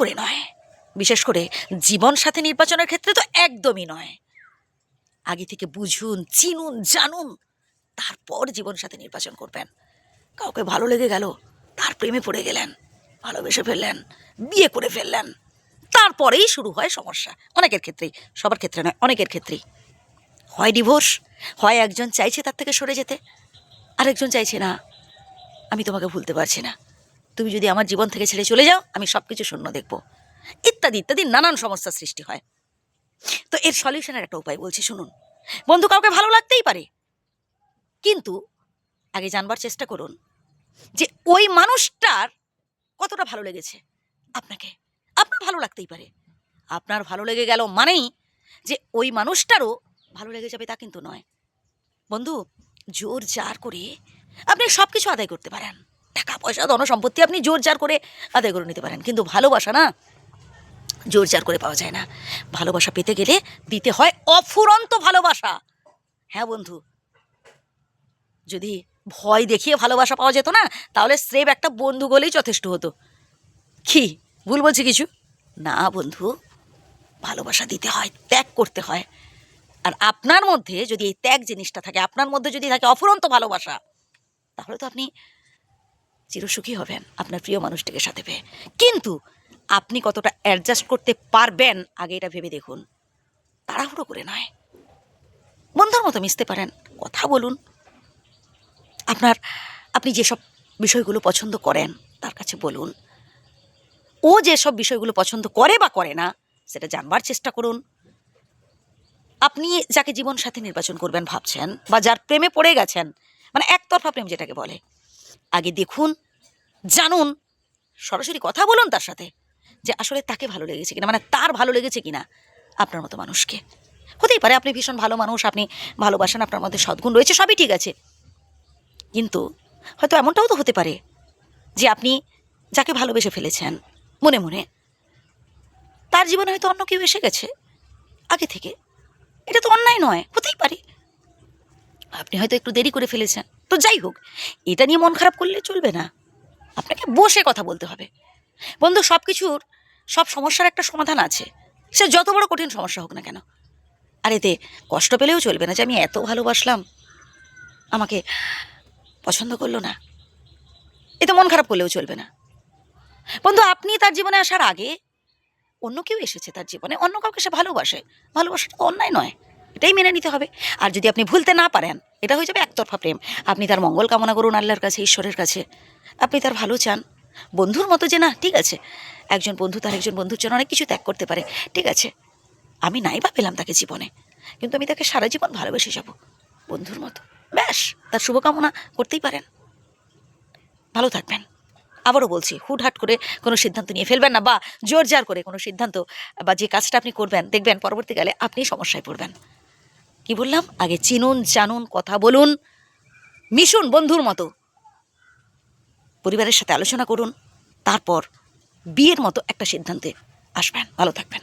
করে নয়। বিশেষ করে জীবন সাথী নির্বাচনের ক্ষেত্রে তো একদমই নয়। আগে থেকে বুঝুন, চিনুন, জানুন, তারপর জীবন সাথী নির্বাচন করবেন। কাউকে ভালো লেগে গেল, তার প্রেমে পড়ে গেলেন, ভালোবেসে ফেললেন, বিয়ে করে ফেললেন, তারপরেই শুরু হয় সমস্যা। অনেকের ক্ষেত্রেই, সবার ক্ষেত্রে নয়, অনেকের ক্ষেত্রেই। হয় ডিভোর্স হয় একজন চাইছে তার থেকে সরে যেতে, আরেকজন চাইছে না, আমি তোমাকে ভুলতে পারছি না। তুমি যদি আমার জীবন থেকে ছেড়ে চলে যাও, আমি সব কিছু শূন্য দেখব। ইত্যাদি ইত্যাদি নানান সমস্যার সৃষ্টি হয়। তো এর সলিউশনের একটা উপায় বলছি, শুনুন। বন্ধু, কাউকে ভালো লাগতেই পারে। কিন্তু আগে জানবার চেষ্টা করুন যে ওই মানুষটার কতটা ভালো লেগেছে আপনাকে। আপনার ভালো লাগতেই পারে। আপনার ভালো লেগে গেল মানেই যে ওই মানুষটারও ভালো লেগে যাবে তা কিন্তু নয়। বন্ধু জোর জার করে আপনি সব কিছু আদায় করতে পারেন। টাকা পয়সা ধন সম্পত্তি আপনি জোর জার করে আদায় করে নিতে পারেন। কিন্তু ভালোবাসা না জোর জার করে পাওয়া যায় না। ভালোবাসা পেতে গেলে দিতে হয় অফুরন্ত ভালোবাসা। হ্যাঁ বন্ধু, যদি ভয় দেখিয়ে ভালোবাসা পাওয়া যেত না, তাহলে স্রেফ একটা বন্ধু বলেই যথেষ্ট হতো। কি? ভুল বলছি কিছু? না বন্ধু, ভালোবাসা দিতে হয়, ত্যাগ করতে হয়। আর আপনার মধ্যে যদি এই ত্যাগ জিনিসটা থাকে, আপনার মধ্যে যদি থাকে অফুরন্ত ভালোবাসা, তাহলে তো আপনি চিরসুখী হবেন আপনার প্রিয় মানুষটিকে সাথে পেয়ে। কিন্তু আপনি কতটা অ্যাডজাস্ট করতে পারবেন, আগে এটা ভেবে দেখুন। তাড়াহুড়ো করে নয়। বন্ধুর মতো মিশতে পারেন। কথা বলুন। আপনার, আপনি যেসব বিষয়গুলো পছন্দ করেন, তার কাছে বলুন। ও যেসব বিষয়গুলো পছন্দ করে বা করে না, সেটা জানবার চেষ্টা করুন। আপনি যাকে জীবন সাথী নির্বাচন করবেন ভাবছেন বা যার প্রেমে পড়ে গেছেন মানে একতরফা প্রেম যেটাকে বলে আগে দেখুন, জানুন, সরাসরি কথা বলুন তার সাথে যে আসলে তাকে ভালো লেগেছে কিনা মানে তার ভালো লেগেছে কিনা আপনার মতো মানুষকে। হতেই পারে আপনি ভীষণ ভালো মানুষ, আপনি ভালোবাসেন, আপনার মধ্যে সদ্গুণ রয়েছে, সবই ঠিক আছে। কিন্তু হয়তো এমনটাও তো হতে পারে যে আপনি যাকে ভালোবেসে ফেলেছেন, মনে মনে তার জীবনে হয়তো অন্য কেউ এসে গেছে আগে থেকে। এটা তো অন্যায় নয়, হতেই পারে। আপনি হয়তো একটু দেরি করে ফেলেছেন। তো যাই হোক, এটা নিয়ে মন খারাপ করলে চলবে না। আপনাকে বসে কথা বলতে হবে। বন্ধু সব কিছুর সব সমস্যার একটা সমাধান আছে। সে যত বড় কঠিন সমস্যা হোক না কেন। আর এতে কষ্ট পেলেও চলবে না যে আমি এত ভালোবাসলাম। আমাকে পছন্দ করল না। এতে মন খারাপ করলেও চলবে না। বন্ধু, আপনি তার জীবনে আসার আগে অন্য কেউ এসেছে তার জীবনে, অন্য কাউকে সে ভালোবাসে। ভালোবাসাটা অন্যায় নয়। এটাই মেনে নিতে হবে। আর যদি আপনি ভুলতে না পারেন এটা হয়ে যাবে একতরফা প্রেম। আপনি তার মঙ্গল কামনা করুন আল্লাহর কাছে, ঈশ্বরের কাছে। আপনি তার ভালো চান। বন্ধুর মতো যে না, ঠিক আছে। একজন বন্ধু তার একজন বন্ধুর জন্য অনেক কিছু ত্যাগ করতে পারে, ঠিক আছে। আমি নাই বা পেলাম তাকে জীবনে। কিন্তু আমি তাকে সারা জীবন ভালোবেসে যাব, বন্ধুর মতো। ব্যাস, তার শুভকামনা করতেই পারেন। ভালো থাকবেন। আবারও বলছি, হুটহাট করে কোনো সিদ্ধান্ত নিয়ে ফেলবেন না বা জোর জার করে কোনো সিদ্ধান্ত বা যে কাজটা আপনি করবেন, দেখবেন পরবর্তীকালে আপনি সমস্যায় পড়বেন। কি বললাম? আগে চিনুন, জানুন, কথা বলুন, মিশুন বন্ধুর মতো। পরিবারের সাথে আলোচনা করুন, তারপর বিয়ের মতো একটা সিদ্ধান্তে আসবেন। ভালো থাকবেন।